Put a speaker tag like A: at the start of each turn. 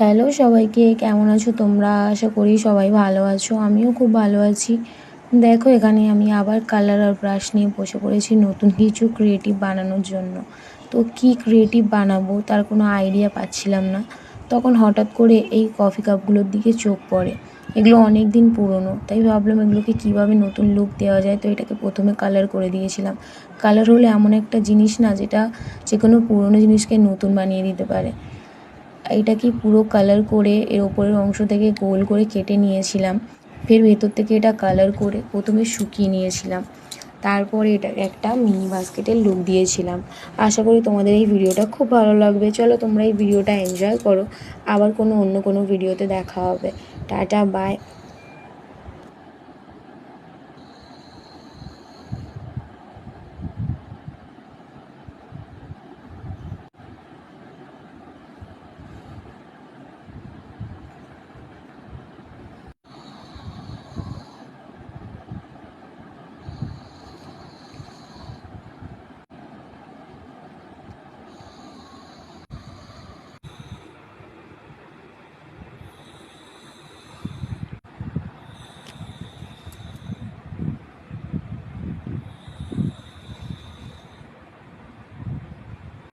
A: Hello সবাইকে, কেমন আছো তোমরা? আশা করি সবাই ভালো আছো, আমিও খুব ভালো আছি। দেখো, এখানে আমি আবার কালার আর ব্রাশ নিয়ে বসে পড়েছি নতুন কিছু ক্রিয়েটিভ বানানোর জন্য। তো কি ক্রিয়েটিভ বানাবো তার কোনো আইডিয়া পাচ্ছিলাম না। তখন হঠাৎ করে এই কফি কাপগুলোর দিকে চোখ পড়ে। এগুলো অনেক দিন পুরনো, তাই ভাবলাম এগুলোকে কীভাবে নতুন লুক দেওয়া যায়, তো এটাকে প্রথমে কালার করে দিয়েছিলাম। কালার হলে এমন একটা জিনিস না, যেটা যে কোনো পুরনো জিনিসকে নতুন বানিয়ে দিতে পারে। এটাকে পুরো কালার করে এর ওপরের অংশ থেকে গোল করে কেটে নিয়েছিলাম। ফের ভেতর থেকে এটা কালার করে প্রথমে শুকিয়ে নিয়েছিলাম। তারপরে এটা একটা মিনি বাস্কেটের লুক দিয়েছিলাম। আশা করি তোমাদের এই ভিডিওটা খুব ভালো লাগবে। চলো তোমরা এই ভিডিওটা এনজয় করো। আবার কোনো অন্য কোনো ভিডিওতে দেখা হবে। Tata bye